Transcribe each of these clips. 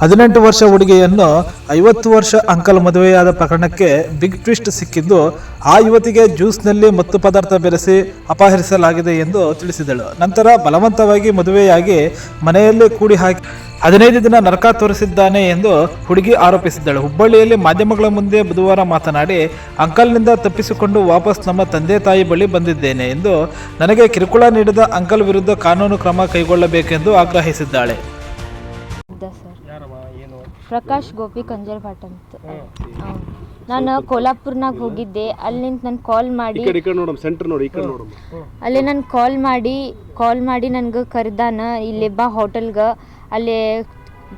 ಹದಿನೆಂಟು ವರ್ಷ ಹುಡುಗಿಯನ್ನು ಐವತ್ತು ವರ್ಷ ಅಂಕಲ್ ಮದುವೆಯಾದ ಪ್ರಕರಣಕ್ಕೆ ಬಿಗ್ ಟ್ವಿಸ್ಟ್ ಸಿಕ್ಕಿದ್ದು, ಆ ಯುವತಿಗೆ ಜ್ಯೂಸ್ನಲ್ಲಿ ಮತ್ತು ಪದಾರ್ಥ ಬೆರೆಸಿ ಅಪಹರಿಸಲಾಗಿದೆ ಎಂದು ತಿಳಿಸಿದಳು. ನಂತರ ಬಲವಂತವಾಗಿ ಮದುವೆಯಾಗಿ ಮನೆಯಲ್ಲೇ ಕೂಡಿ ಹಾಕಿ ಹದಿನೈದು ದಿನ ನರಕ ತೋರಿಸಿದ್ದಾನೆ ಎಂದು ಹುಡುಗಿ ಆರೋಪಿಸಿದ್ದಳು. ಹುಬ್ಬಳ್ಳಿಯಲ್ಲಿ ಮಾಧ್ಯಮಗಳ ಮುಂದೆ ಬುಧವಾರ ಮಾತನಾಡಿ, ಅಂಕಲ್ನಿಂದ ತಪ್ಪಿಸಿಕೊಂಡು ವಾಪಸ್ ನಮ್ಮ ತಂದೆ ತಾಯಿ ಬಳಿ ಬಂದಿದ್ದೇನೆ ಎಂದು ನನಗೆ ಕಿರುಕುಳ ನೀಡಿದ ಅಂಕಲ್ ವಿರುದ್ಧ ಕಾನೂನು ಕ್ರಮ ಕೈಗೊಳ್ಳಬೇಕೆಂದು ಆಗ್ರಹಿಸಿದ್ದಾಳೆ. ಪ್ರಕಾಶ್ ಗೋಪಿ ಕಂಜರ್ ಭಟ್ ಅಂತ ನಾನು ಕೋಲ್ಹಾಪುರ್ನಾಗ ಹೋಗಿದ್ದೆ. ಅಲ್ಲಿ ನಿಂತು ನಾನು ಕಾಲ್ ಮಾಡಿ ಅಲ್ಲಿ ನಾನು ಕಾಲ್ ಮಾಡಿ ಕಾಲ್ ಮಾಡಿ ನನ್ಗೆ ಕರೆದಾನ. ಇಲ್ಲಿ ಬಾ ಹೋಟೆಲ್ಗೆ ಅಲ್ಲಿ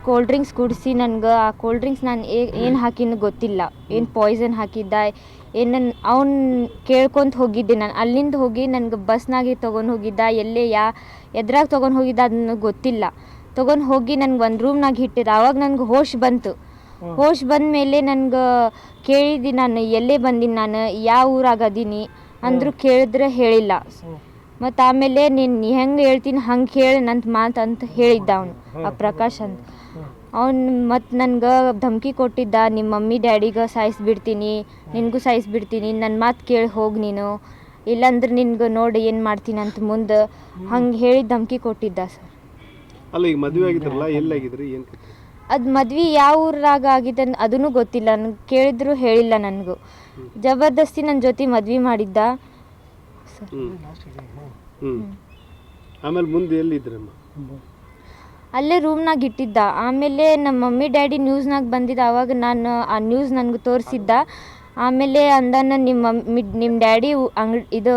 ಕೋಲ್ಡ್ ಡ್ರಿಂಕ್ಸ್ ಕುಡಿಸಿ ನನ್ಗೆ. ಆ ಕೋಲ್ಡ್ ಡ್ರಿಂಕ್ಸ್ ನಾನು ಏನು ಹಾಕಿನ ಗೊತ್ತಿಲ್ಲ. ಏನು ಪಾಯ್ಸನ್ ಹಾಕಿದ್ದ ಏನು ನನ್ನ ಅವ್ನು ಕೇಳ್ಕೊಂತ ಹೋಗಿದ್ದೆ ನಾನು. ಅಲ್ಲಿಂದ ಹೋಗಿ ನನ್ಗೆ ಬಸ್ನಾಗೆ ತೊಗೊಂಡು ಹೋಗಿದ್ದ. ಎಲ್ಲೇ ಯಾ ಎದ್ರಾಗ ತೊಗೊಂಡು ಹೋಗಿದ್ದ ಅದನ್ನ ಗೊತ್ತಿಲ್ಲ. ತೊಗೊಂಡು ಹೋಗಿ ನನ್ಗೆ ಒಂದು ರೂಮ್ನಾಗ ಇಟ್ಟಿದ್ರು ಆವಾಗ ನನ್ಗೆ ಹೋಶ್ ಬಂತು. ಹೋಶ್ ಬಂದ ಮೇಲೆ ನನ್ಗೆ ಕೇಳಿದಿ ನಾನು ಎಲ್ಲೇ ಬಂದೀನಿ ನಾನು ಯಾವ ಊರಾಗ ಅದೀನಿ ಅಂದರೂ ಕೇಳಿದ್ರೆ ಹೇಳಿಲ್ಲ. ಮತ್ತು ಆಮೇಲೆ ನೀನು ಹೆಂಗೆ ಹೇಳ್ತೀನಿ ಹಂಗೆ ಹೇಳಿ ನಂತ ಮಾತು ಅಂತ ಹೇಳಿದ್ದ ಅವನು ಆ ಪ್ರಕಾಶ್ ಅಂತ. ಅವ್ನು ಮತ್ತು ನನ್ಗೆ ಧಮಕಿ ಕೊಟ್ಟಿದ್ದ ನಿಮ್ಮ ಮಮ್ಮಿ ಡ್ಯಾಡಿಗೆ ಸಾಯಿಸ್ಬಿಡ್ತೀನಿ ನಿನಗೂ ಸಾಯಿಸ್ಬಿಡ್ತೀನಿ ನನ್ನ ಮಾತು ಕೇಳಿ ಹೋಗಿ ನೀನು. ಇಲ್ಲಾಂದ್ರೆ ನಿನ್ಗೆ ನೋಡಿ ಏನು ಮಾಡ್ತೀನಿ ಅಂತ ಮುಂದೆ ಹಂಗೆ ಹೇಳಿ ಧಮಕಿ ಕೊಟ್ಟಿದ್ದ ಸರ್. ಅಲ್ಲ ಈಗ ಮದುವೆ ಆಗಿದ್ರಲ್ಲ ಏನು ಅದು ಮದ್ವೆ ಯಾವ ಊರಾಗ ಆಗಿದೆ ಅದನ್ನು ಅದೂ ಗೊತ್ತಿಲ್ಲ. ನನಗೆ ಕೇಳಿದ್ರು ಹೇಳಿಲ್ಲ ನನಗೂ. ಜಬರ್ದಸ್ತಿ ನನ್ನ ಜೊತೆ ಮದ್ವೆ ಮಾಡಿದ್ದ. ಆಮೇಲೆ ಮುಂದೆ ಎಲ್ಲಿದ್ರಮ್ಮ? ಅಲ್ಲೇ ರೂಮ್ನಾಗ ಇಟ್ಟಿದ್ದ. ಆಮೇಲೆ ನಮ್ಮ ಮಮ್ಮಿ ಡ್ಯಾಡಿ ನ್ಯೂಸ್ನಾಗ ಬಂದಿದ್ದ. ಆವಾಗ ನಾನು ಆ ನ್ಯೂಸ್ ನನಗೆ ತೋರಿಸಿದ್ದ. ಆಮೇಲೆ ಅಂದಾನ ನಿಮ್ಮ ಮಮ್ಮಿ ನಿಮ್ಮ ಡ್ಯಾಡಿ ಅಂಗ್ ಇದು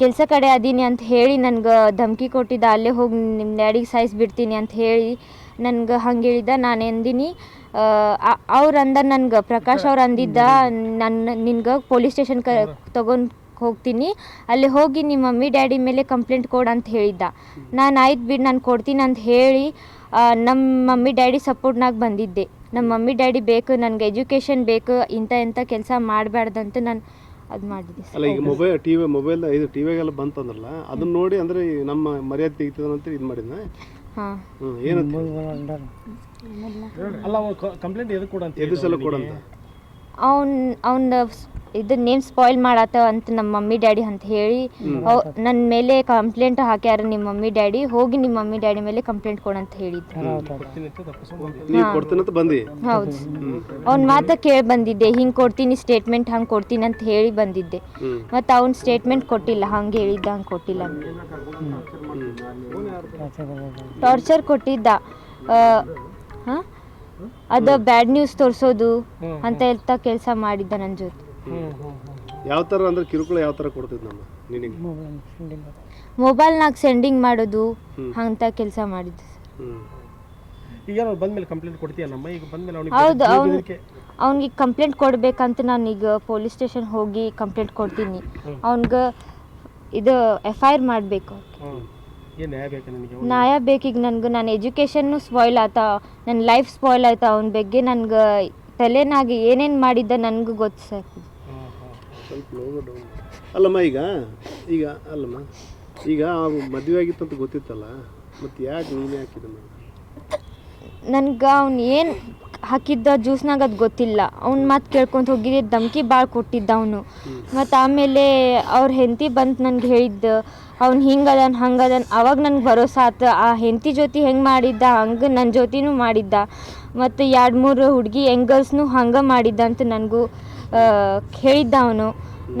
ಕೆಲಸ ಕಡೆ ಅದೀನಿ ಅಂತ ಹೇಳಿ ನನಗೆ ಧಮಕಿ ಕೊಟ್ಟಿದ್ದ, ಅಲ್ಲೇ ಹೋಗಿ ನಿಮ್ಮ ಡ್ಯಾಡಿಗೆ ಸಾಯಿಸ್ಬಿಡ್ತೀನಿ ಅಂತ ಹೇಳಿ ನನ್ಗೆ ಹಂಗೆ ಹೇಳಿದ ನಾನು ಎಂದಿನಿ ಅವ್ರು ಅಂದ ನನ್ಗೆ, ಪ್ರಕಾಶ್ ಅವ್ರು ಅಂದಿದ್ದ ನನ್ನ ನಿನ್ಗೆ ಪೊಲೀಸ್ ಸ್ಟೇಷನ್ ಕ, ತೊಗೊಂಡು ಹೋಗ್ತೀನಿ, ಅಲ್ಲಿ ಹೋಗಿ ನಿಮ್ಮ ಮಮ್ಮಿ ಡ್ಯಾಡಿ ಮೇಲೆ ಕಂಪ್ಲೇಂಟ್ ಕೊಡು ಅಂತ ಹೇಳಿದ್ದ. ನಾನು ಆಯ್ತು ಬಿಡು, ನಾನು ಕೊಡ್ತೀನಿ ಅಂತ ಹೇಳಿ ನಮ್ಮ ಮಮ್ಮಿ ಡ್ಯಾಡಿ ಸಪೋರ್ಟ್ನಾಗ ಬಂದಿದ್ದೆ. ನಮ್ಮ ಮಮ್ಮಿ ಡ್ಯಾಡಿ ಬೇಕು, ನನಗೆ ಎಜುಕೇಷನ್ ಬೇಕು ಇಂಥ ಇಂಥ ಕೆಲಸ ಮಾಡಬಾರ್ದಂತ ನಾನು ಅದು ಮಾಡಿದ್ವಿ ಅಲ್ಲ ಈಗ ಮೊಬೈಲ್ ಟಿವಿ ಮೊಬೈಲ್ ಇದು ಟಿ ವಿಗೆಲ್ಲ ಬಂತಂದ್ರಲ್ಲ ಅದನ್ನ ನೋಡಿ ಅಂದ್ರೆ ಈ ನಮ್ಮ ಮರ್ಯಾದೆ ತೆಗಿತದಂತ ಇದು ಮಾಡಿದ್ನ? ಹಾಂ. ಏನು ಏನಂತ? ಅಲ್ಲ ಕಂಪ್ಲೇಂಟ್ ಎದಕ್ಕೆ ಕೊಡಂತ ಅಂತ ಎದು ಸಲ ಕೊಡಂತ? ಅವ್ನ ಅವ್ನ ಇದು ನೇಮ್ ಸ್ಪಾಯ್ಲ್ ಮಾಡತ್ತ ಅಂತ ನಮ್ಮ ಮಮ್ಮಿ ಡ್ಯಾಡಿ ಅಂತ ಹೇಳಿ ನನ್ನ ಮೇಲೆ ಕಂಪ್ಲೇಂಟ್ ಹಾಕ್ಯಾರ ನಿಮ್ಮ ಮಮ್ಮಿ ಡ್ಯಾಡಿ ಹೋಗಿ ನಿಮ್ಮ ಮಮ್ಮಿ ಡ್ಯಾಡಿ ಮೇಲೆ ಕಂಪ್ಲೇಂಟ್ ಕೊಡಂತ ಹೇಳಿದ್ರು. ಕೊಡ್ತೀನಿ ಅಂತ ಬಂದಿ? ಹೌದು. ಅವ್ನ ಮಾತ ಕೇಳಿ ಬಂದಿದ್ದೆ ಹಿಂಗೆ ಕೊಡ್ತೀನಿ ಸ್ಟೇಟ್ಮೆಂಟ್ ಹಂಗೆ ಕೊಡ್ತೀನಿ ಅಂತ ಹೇಳಿ ಬಂದಿದ್ದೆ. ಮತ್ತೆ ಮತ್ತು ಅವ್ನ ಸ್ಟೇಟ್ಮೆಂಟ್ ಕೊಟ್ಟಿಲ್ಲ ಹಂಗೆ ಹೇಳಿದ್ದ ಹಂಗೆ ಕೊಟ್ಟಿಲ್ಲ ಟಾರ್ಚರ್ ಕೊಟ್ಟಿದ್ದ. ಹಾಂ? ಅದು ಬ್ಯಾಡ್ ನ್ಯೂಸ್ ತೋರಿಸೋದು ಅಂತ ಹೇಳ್ತಾ ಕೆಲಸ ಮಾಡಿದ್ದ ನನ್ನ ಜೊತೆ. ಯಾವ ಥರ ಅಂದ್ರೆ ಕಿರುಕುಳ ಯಾವ ಥರ ಕೊಡ್ತಿದ್ ನಮ್ಮ ನಿನಗೆ? ಮೊಬೈಲ್ನಾಗ ಸೆಂಡಿಂಗ್ ಮಾಡೋದು ಅಂತ ಕೆಲಸ ಮಾಡಿದ್ದೆ. ಈಗ ಅವ್ನು ಬಂದ್ಮೇಲೆ ಕಂಪ್ಲೇಂಟ್ ಕೊಡ್ತೀಯ ನಮ್ಮ? ಈಗ ಬಂದ್ಮೇಲೆ ಅವ್ನಿಗೆ ಹೌದು ಅವ್ನು ಅವ್ನಿಗೆ ಕಂಪ್ಲೇಂಟ್ ಕೊಡ್ಬೇಕಂತ ನಾನು ಈಗ ಪೊಲೀಸ್ ಸ್ಟೇಷನ್ ಹೋಗಿ ಕಂಪ್ಲೇಂಟ್ ಕೊಡ್ತೀನಿ. ಅವ್ನಿಗೆ ಇದು ಎಫ್ ಐ ಆರ್ ಮಾಡಬೇಕು. ಏನು ನ್ಯಾಯ ಬೇಕು ನಿನಗೆ? ನ್ಯಾಯ ಬೇಕೀಗ ನನಗೆ ನನ್ನ ಎಜುಕೇಷನ್ನು ಸ್ಪಾಯ್ಲ್ ಆತ. ನನ್ನ ಲೈಫ್ ಸ್ಪಾಯ್ಲ್ ಆಯ್ತಾ ಅವನ ಬಗ್ಗೆ. ನನ್ಗೆ ತಲೆನಾಗಿ ಏನೇನು ಮಾಡಿದ್ದ ನನಗೂ ಗೊತ್ತು ಸರ್ ಸ್ವಲ್ಪ ಡೌನ್. ಅಲ್ಲಮ್ಮ ಈಗ ಈಗ ಅಲ್ಲಮ್ಮ ಈಗ ಮದುವೆ ಆಗಿತ್ತು ಅಂತ ಗೊತ್ತಿತ್ತಲ್ಲ? ಮತ್ತೆ ಯಾಕೆ ನೀನೇ ಹಾಕಿದ ನನ್ಗೆ ಅವ್ನು ಏನು ಹಾಕಿದ್ದ ಜ್ಯೂಸ್ನಾಗ ಅದು ಗೊತ್ತಿಲ್ಲ. ಅವ್ನ ಮಾತು ಕೇಳ್ಕೊಂತ ಹೋಗಿದ್ದೆ, ಧಮ್ಕಿ ಭಾಳ ಕೊಟ್ಟಿದ್ದ ಅವನು. ಮತ್ತು ಆಮೇಲೆ ಅವ್ರ ಹೆಂಡತಿ ಬಂತು ನನಗೆ ಹೇಳಿದ್ದ, ಅವ್ನು ಹಿಂಗದನ್ ಹಂಗದನ್ ಅವಾಗ ನನಗೆ ಭರೋಸಾ ಆತು. ಆ ಹೆಂಡತಿ ಜೊತೆ ಹೆಂಗೆ ಮಾಡಿದ್ದ, ಹಂಗೆ ನನ್ನ ಜೊತೆನೂ ಮಾಡಿದ್ದ. ಮತ್ತು ಎರಡು ಮೂರು ಹುಡುಗಿ ಎಂಗಲ್ಸ್ನು ಹಂಗೆ ಮಾಡಿದ್ದ ಅಂತ ನನಗೂ ಹೇಳಿದ್ದ ಅವನು.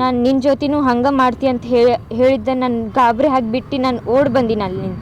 ನಾನು ನಿನ್ನ ಜೊತೆನೂ ಹಂಗೆ ಮಾಡ್ತಿ ಅಂತ ಹೇಳಿ, ಹೇಳಿದ್ದ, ನಾನು ಗಾಬರಿ ಹಾಕಿಬಿಟ್ಟು ನಾನು ಓಡ್ ಬಂದಿನಿ ಅಲ್ಲಿಂದ.